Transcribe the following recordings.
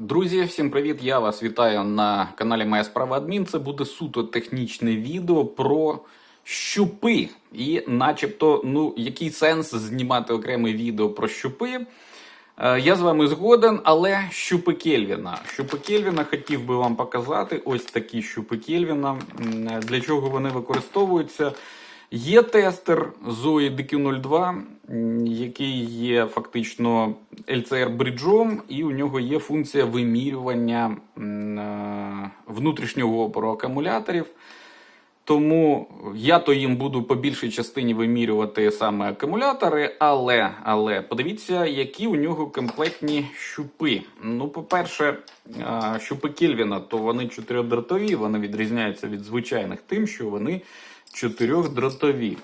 Друзі, всім привіт! Я вас вітаю на каналі Моя справа Адмін. Це буде суто технічне відео про щупи. І, начебто, ну, який сенс знімати окреме відео про щупи. Е, Я з вами згоден, але щупи Кельвіна. Щупи Кельвіна хотів би вам показати. Ось такі щупи Кельвіна. Для чого вони використовуються? Є тестер Zoe DQ02, який є фактично LCR бриджом, і у нього є функція вимірювання е, внутрішнього опору акумуляторів. Тому я то їм буду по більшій частині вимірювати саме акумулятори, але, але подивіться, які у нього комплектні щупи. Ну, по-перше, щупи Кельвіна, то вони чотирьохдротові, вони відрізняються від звичайних тим, що вони чотирьохдротові.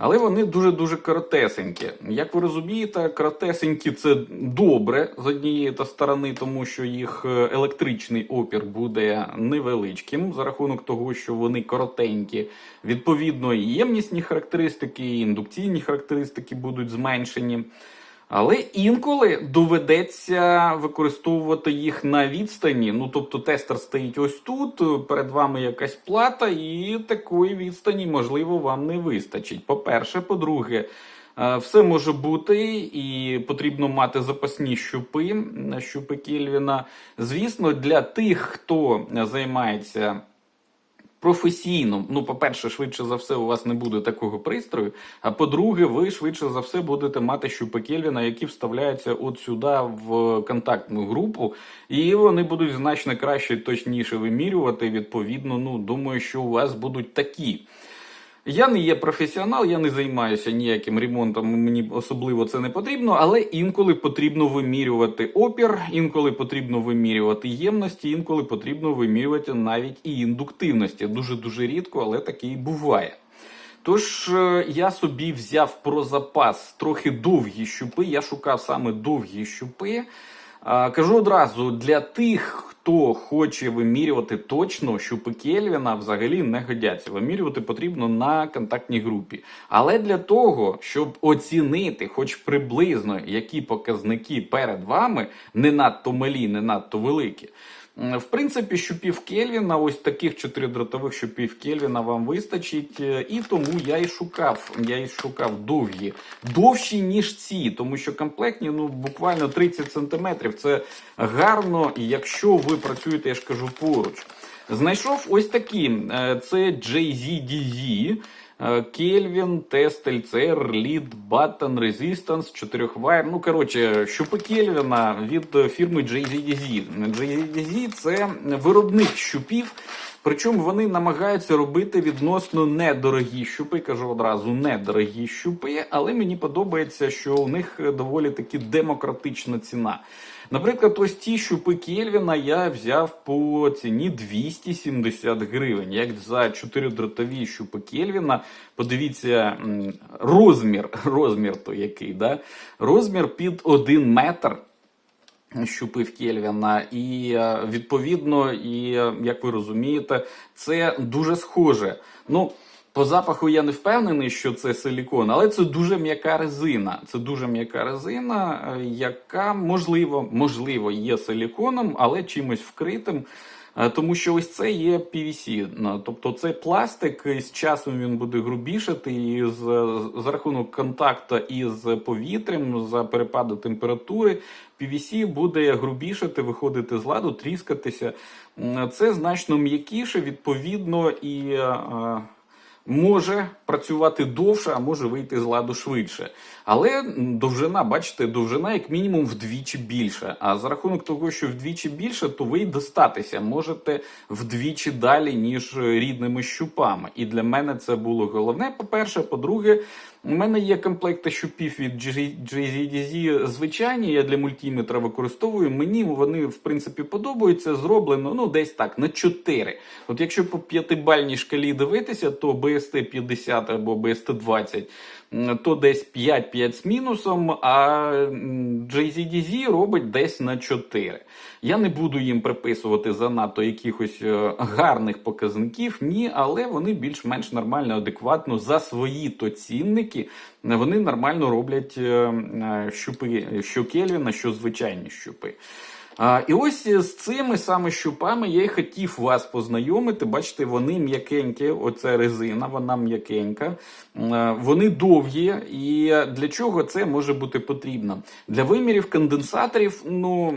Але вони дуже-дуже коротесенькі. Як ви розумієте, коротесенькі це добре з однієї та сторони, тому що їх е, електричний опір буде невеличким за рахунок того, що вони коротенькі. Відповідно, і ємнісні характеристики, і індукційні характеристики будуть зменшені. Але інколи доведеться використовувати їх на відстані. Ну тобто тестер стоїть ось тут, перед вами якась плата, і такої відстані, можливо, вам не вистачить. По-перше, по-друге, е, все може бути, і потрібно мати запасні щупи, щупи Кельвіна. Звісно, для тих, хто займається професійно, ну, по-перше, швидше за все, у вас не буде такого пристрою. А по-друге, ви швидше за все будете мати щупи Кельвіна, які вставляються от сюди в контактну групу, і вони будуть значно краще точніше вимірювати. Відповідно, ну думаю, що у вас будуть такі. Я не є професіонал, я не займаюся ніяким ремонтом, мені особливо це не потрібно, але інколи потрібно вимірювати опір, інколи потрібно вимірювати ємності, інколи потрібно вимірювати навіть і індуктивності. Дуже-дуже рідко, але таке і буває. Тож е, я собі взяв про запас трохи довгі щупи, я шукав саме довгі щупи. Кажу одразу, для тих, хто хоче вимірювати точно, щупи Кельвіна взагалі не годяться. Вимірювати потрібно на контактній групі. Але для того, щоб оцінити хоч приблизно, які показники перед вами, не надто малі, не надто великі. В принципі, щупів Кельвіна, ось таких чотиридротових щупів Кельвіна вам вистачить, е, і тому я і шукав. Я і шукав довгі, довші ніж ці, тому що комплектні ну буквально 30 сантиметрів. Це гарно, якщо ви працюєте, я ж кажу, поруч. Знайшов ось такі: Е, це JZDZ. Е, Кельвін, тест LCR, Lead, Button, Resistance, 4 вайр. Ну, коротше, щупи Кельвіна від фірми JZDZ. JZDZ – це виробник щупів. Причому вони намагаються робити відносно недорогі щупи. Кажу одразу недорогі щупи, але мені подобається, що у них доволі таки демократична ціна. Наприклад, ось ці щупи Кельвіна я взяв по ціні 270 гривень. Як за 4-дротові щупи Кельвіна, подивіться розмір, розмір то який, да? розмір під 1 метр щупив Кельвіна, і е, відповідно, і е, як ви розумієте, це дуже схоже. Ну, по запаху я не впевнений, що це силікон, але це дуже м'яка резина. Це дуже м'яка резина, е, яка можливо, можливо, є силіконом, але чимось вкритим. Е, Тому що ось це є PVC, Ну, тобто це пластик, і з часом він буде грубішати, і з, за рахунок контакту із повітрям, за перепаду температури, PVC буде грубішати, виходити з ладу, тріскатися. Це значно м'якіше, відповідно, і е, може працювати довше, а може вийти з ладу швидше. Але довжина, бачите, довжина як мінімум вдвічі більше. А за рахунок того, що вдвічі більше, то ви й достатися можете вдвічі далі, ніж рідними щупами. І для мене це було головне. По-перше, по-друге, у мене є комплекти щупів від JZDZ звичайні, я для мультиметра використовую. Мені вони, в принципі, подобаються. Зроблено ну, десь так, на 4. От якщо по п'ятибальній шкалі дивитися, то BST 50 або BST 20, то десь 5-5 з мінусом, а JZDZ робить десь на 4. Я не буду їм приписувати занадто якихось е, гарних показників, ні, але вони більш-менш нормально, адекватно за свої то цінники. Вони нормально роблять е, е, щупи, що Кельвіна, що звичайні щупи. І ось з цими саме щупами я й хотів вас познайомити. Бачите, вони м'якенькі, оця резина, вона м'якенька. Е, Вони довгі. І для чого це може бути потрібно? Для вимірів конденсаторів, ну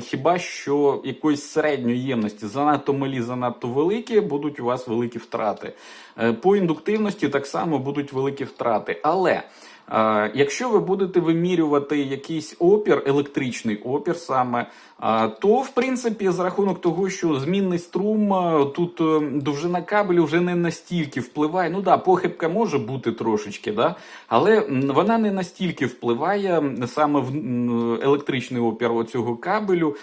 хіба що якоїсь середньої ємності, занадто малі, занадто великі, будуть у вас великі втрати. Е, По індуктивності так само будуть великі втрати. Але Е, Якщо ви будете вимірювати якийсь опір, електричний опір саме, е, то в принципі за рахунок того, що змінний струм тут довжина кабелю вже не настільки впливає. Ну да, похибка може бути трошечки, да, але вона не настільки впливає саме в електричний опір оцього кабелю,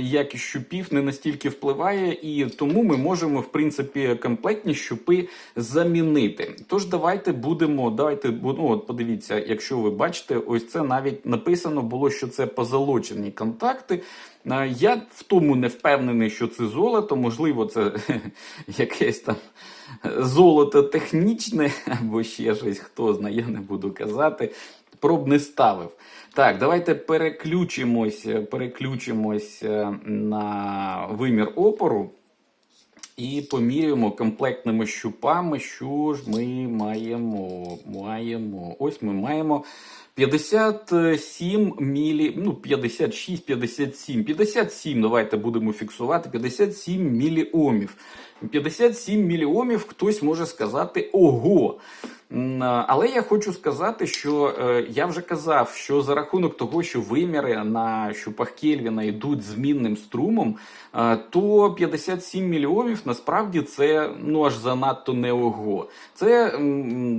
як і щупів, не настільки впливає, і тому ми можемо в принципі комплектні щупи замінити. Тож давайте будемо, давайте ну, от подивіться, якщо ви бачите, ось це навіть написано було, що це позолочені контакти. Я в тому не впевнений, що це золото, можливо, це якесь там золото технічне або ще щось, хто знає, я не буду казати. Проб не ставив. Так, давайте переключимось, переключимось е, на вимір опору і поміряємо комплектними щупами, що ж ми маємо. маємо. Ось ми маємо 57 мілі, ну 56, 57, 57, давайте будемо фіксувати, 57 міліомів. 57 міліомів хтось може сказати ого. Але я хочу сказати, що е, я вже казав, що за рахунок того, що виміри на щупах Кельвіна йдуть змінним струмом, е, то 57 мільйонів насправді це ну аж занадто не ого. Це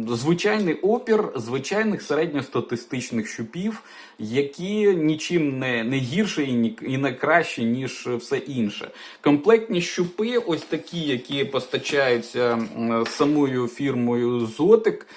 звичайний опір звичайних середньостатистичних щупів, які нічим не, не гірше і, ні- і не краще, ніж все інше. Комплектні щупи, ось такі, які постачаються самою фірмою Зотик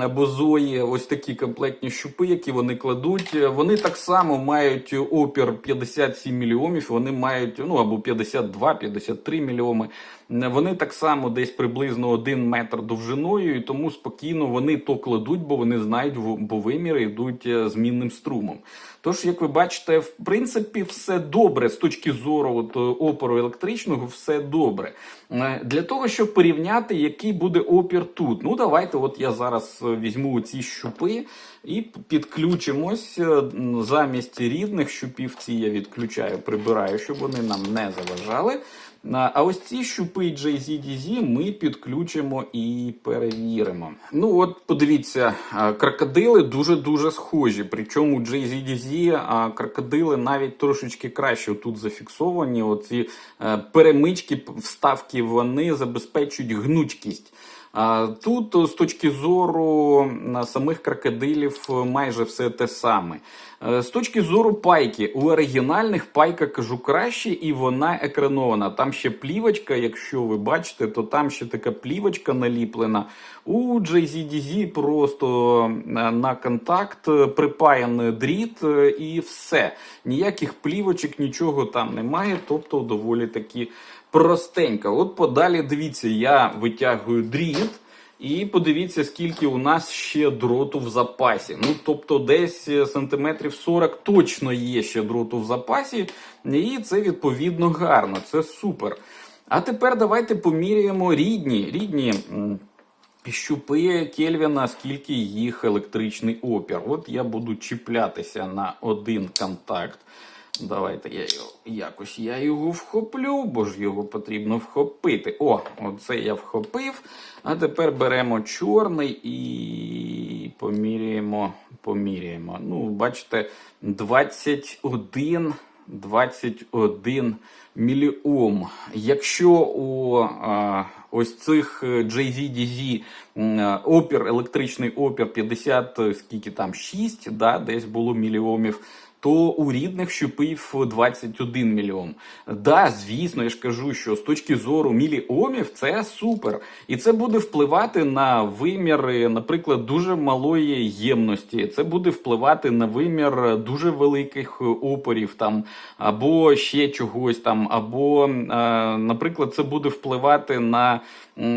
або Зої, ось такі комплектні щупи, які вони кладуть. Вони так само мають опір 57 мільйомів, вони мають ну або 52-53 мільйоми. Вони так само десь приблизно 1 метр довжиною, і тому спокійно вони то кладуть, бо вони знають, бо виміри йдуть е, змінним струмом. Тож, як ви бачите, в принципі, все добре з точки зору от, е, опору електричного, все добре. Е, Для того, щоб порівняти, який буде опір тут. Ну, давайте, от я зараз візьму ці щупи і підключимось замість рідних щупів. Ці я відключаю, прибираю, щоб вони нам не заважали. А ось ці щупи JZDZ ми підключимо і перевіримо. Ну от подивіться, крокодили дуже-дуже схожі. Причому JZDZ а, крокодили навіть трошечки краще тут зафіксовані. Оці е, перемички, вставки, вони забезпечують гнучкість. Тут з точки зору самих крокодилів е, майже все те саме. Е, З точки зору пайки, у оригінальних пайка кажу краще, і вона екранована. Там ще плівочка, якщо ви бачите, то там ще така плівочка наліплена. У JZDZ просто е, на контакт е, припаяний дріт е, і все. Ніяких плівочок, нічого там немає, тобто доволі таки простенько. От подалі дивіться, я витягую дріт. І подивіться, скільки у нас ще дроту в запасі. Ну, тобто, десь е, сантиметрів 40 точно є ще дроту в запасі, і це відповідно гарно, це супер. А тепер давайте поміряємо рідні, рідні щупи Кельвіна, скільки їх електричний опір. От я буду чіплятися на один контакт. Давайте я його якось я його вхоплю, бо ж його потрібно вхопити. О, оце я вхопив. А тепер беремо чорний і поміряємо. поміряємо. Ну, бачите, 21. 21 міліом. Якщо у а, ось цих е, JZDZ е, опір, електричний опір 50, е, скільки там 6, да, десь було мільйомів, то у рідних щупив 21 мільйон. Да, звісно, я ж кажу, що з точки зору міліомів це супер. І це буде впливати на виміри, наприклад, дуже малої ємності. Це буде впливати на вимір дуже великих опорів, там або ще чогось там, або, е, наприклад, це буде впливати на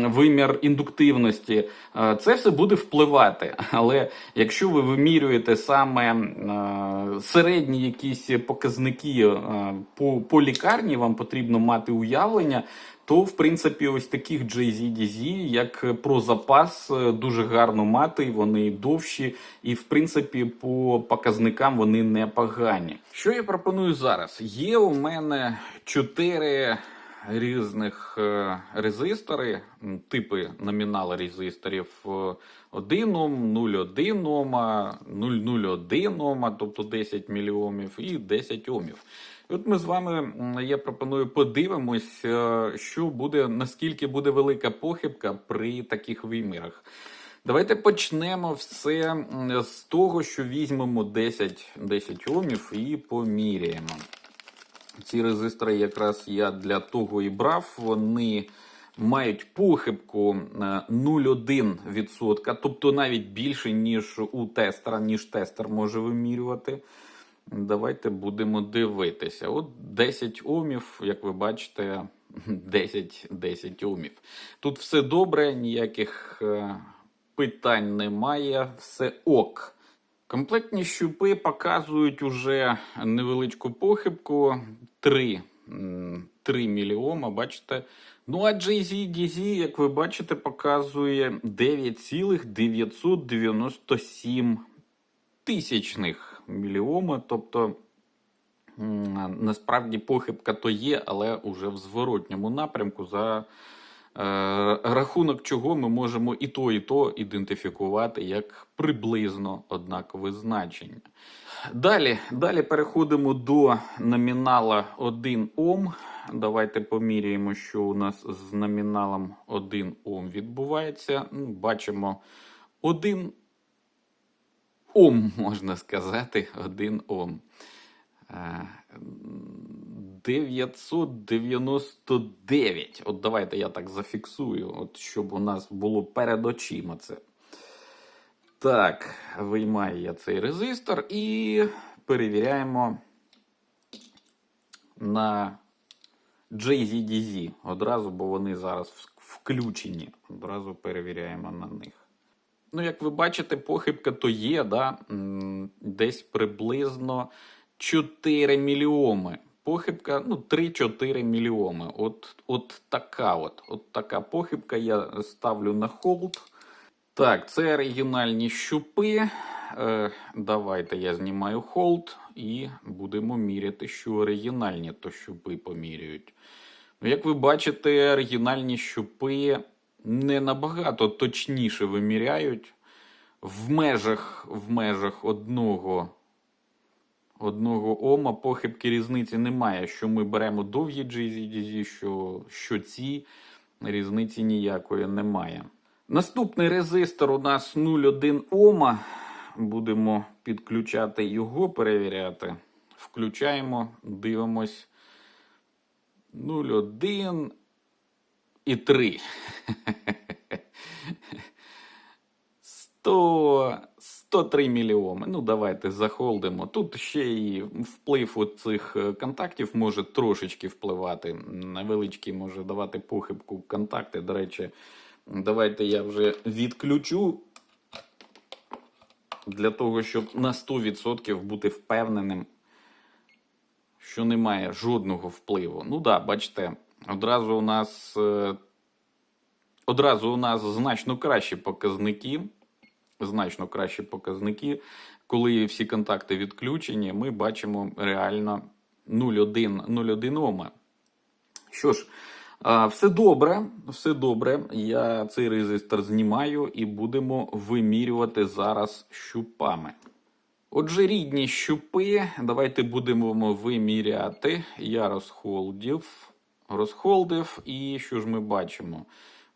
вимір індуктивності. Е, Це все буде впливати. Але якщо ви вимірюєте саме е, середній середні якісь показники е, по, по лікарні вам потрібно мати уявлення, то в принципі ось таких JZDZ, як про запас, е, дуже гарно мати. Вони довші, і в принципі по показникам вони непогані. Що я пропоную зараз? Є у мене чотири різних е, резистори, м, типи номінал резисторів е, 1 Ом, 0,1 Ома, 0,01 Ома, тобто 10 міліомів, і 10 Омів. І от ми з вами, я пропоную, подивимось, е, що буде, наскільки буде велика похибка при таких вимірах. Давайте почнемо все з того, що візьмемо 10, 10 Омів і поміряємо. Ці резистори якраз я для того і брав. Вони мають похибку е, 0,1%, тобто навіть більше, ніж у тестера, ніж тестер може вимірювати. Давайте будемо дивитися. От 10 омів, як ви бачите, 10, 10 омів. Тут все добре, ніяких е, питань немає, все ок. Комплектні щупи показують уже невеличку похибку 3, 3 міліома, бачите. Ну а JZDZ, як ви бачите, показує 9,997 тисячних міліома. Тобто, насправді похибка то є, але уже в зворотньому напрямку за рахунок чого ми можемо і то, і то ідентифікувати як приблизно однакове значення. Далі, далі переходимо до номінала 1 Ом. Давайте поміряємо, що у нас з номіналом 1 Ом відбувається. Ну, Бачимо 1 Ом, можна сказати, 1 Ом. Е, 999. От давайте я так зафіксую, от щоб у нас було перед очима це. Так, виймаю я цей резистор і перевіряємо на JZDZ одразу, бо вони зараз включені. Одразу перевіряємо на них. Ну, як ви бачите, похибка то є, да? десь приблизно 4 мільйоми. Похибка, ну, 3-4 мільйоми. От, от така от. От така похибка. Я ставлю на холд. Так, це оригінальні щупи. Е, давайте я знімаю холд і будемо міряти, що оригінальні то щупи поміряють. Ну, як ви бачите, оригінальні щупи не набагато точніше виміряють. В межах, в межах одного, одного ома похибки різниці немає. Що ми беремо довгі GZDZ, що, що ці різниці ніякої немає. Наступний резистор у нас 0,1 Ома. Будемо підключати його, перевіряти. Включаємо, дивимось. 0,1 і 3. 100, 103 мільйони. Ну, давайте захолдимо. Тут ще і вплив от цих е, контактів може трошечки впливати. Невеличкий може давати похибку контакти. До речі, давайте я вже відключу для того, щоб на 100% бути впевненим, що немає жодного впливу. Ну да, бачите, одразу у нас. е, Одразу у нас значно кращі показники. Значно кращі показники. Коли всі контакти відключені, ми бачимо реально 0,1 0,1 ома. Що ж, все добре, все добре. Я цей резистор знімаю і будемо вимірювати зараз щупами. Отже, рідні щупи, давайте будемо виміряти. Я розхолдив, розхолдив, і що ж ми бачимо?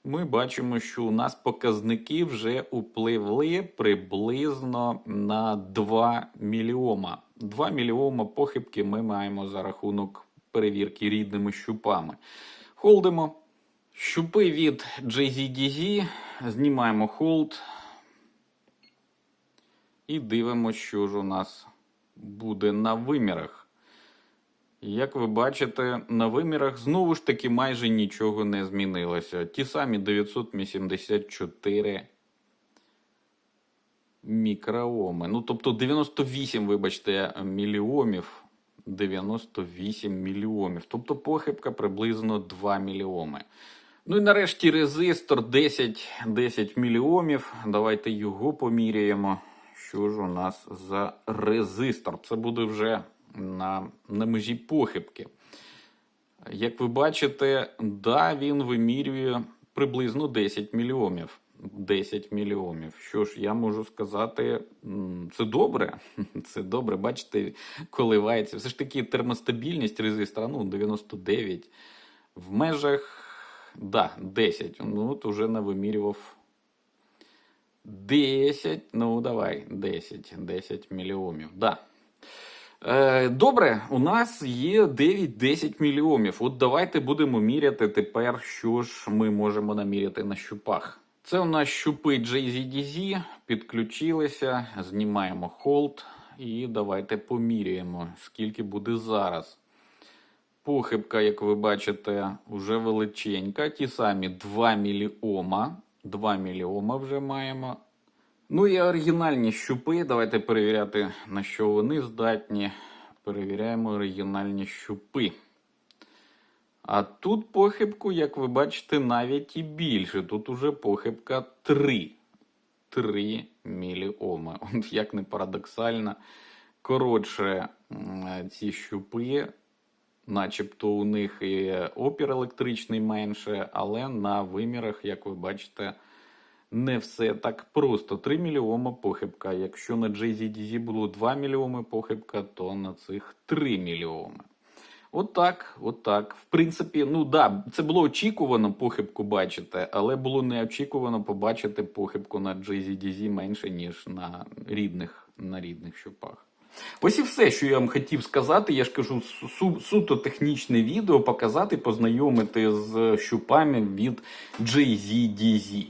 Ми бачимо, що у нас показники вже upливли приблизно на 2 мільйома. 2 мільйома похибки ми маємо за рахунок перевірки рідними щупами. Холдимо. Щупи від JZDZ, знімаємо холд. І дивимося, що ж у нас буде на вимірах. Як ви бачите, на вимірах знову ж таки майже нічого не змінилося. Ті самі 984 мікрооми. Ну, тобто 98, вибачте, міліомів. 98 мільйомів. Тобто похибка приблизно 2 мільйоми. Ну і нарешті резистор 10, 10 мільйомів. Давайте його поміряємо. Що ж у нас за резистор? Це буде вже на, на межі похибки. Як ви бачите, да, він вимірює приблизно 10 мільйомів. 10 мільйомів. Що ж, я можу сказати, це добре. Це добре. Бачите, коливається. Все ж таки термостабільність резистора, ну, 99. В межах, да, 10. Ну, от уже навимірював 10. Ну, давай, 10. 10 мільйомів. Да. Е, Добре, у нас є 9-10 мільйомів. От давайте будемо міряти тепер, що ж ми можемо наміряти на щупах. Це у нас щупи JZDZ, підключилися, знімаємо холд і давайте поміряємо, скільки буде зараз. Похибка, як ви бачите, вже величенька. Ті самі 2 міліома. 2 міліома вже маємо. Ну і оригінальні щупи. Давайте перевіряти, на що вони здатні. Перевіряємо оригінальні щупи. А тут похибку, як ви бачите, навіть і більше. Тут уже похибка 3. 3 міліоми. От як не парадоксально. Коротше, ці щупи, начебто у них і опір електричний менше, але на вимірах, як ви бачите, не все так просто. 3 мільйома похибка. Якщо на JZDZ було 2 мільйоми похибка, то на цих 3 мільйоми. Отак, отак. В принципі, ну да, це було очікувано похибку бачити, але було неочікувано побачити похибку на JZDZ менше, ніж на рідних, на рідних щупах. Ось і все, що я вам хотів сказати. Я ж кажу, су- суто технічне відео показати, познайомити з щупами від JZDZ.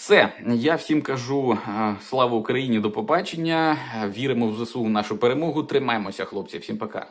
Все, я всім кажу е, слава Україні, до побачення. Віримо в ЗСУ в нашу перемогу. Тримаємося, хлопці. Всім пока.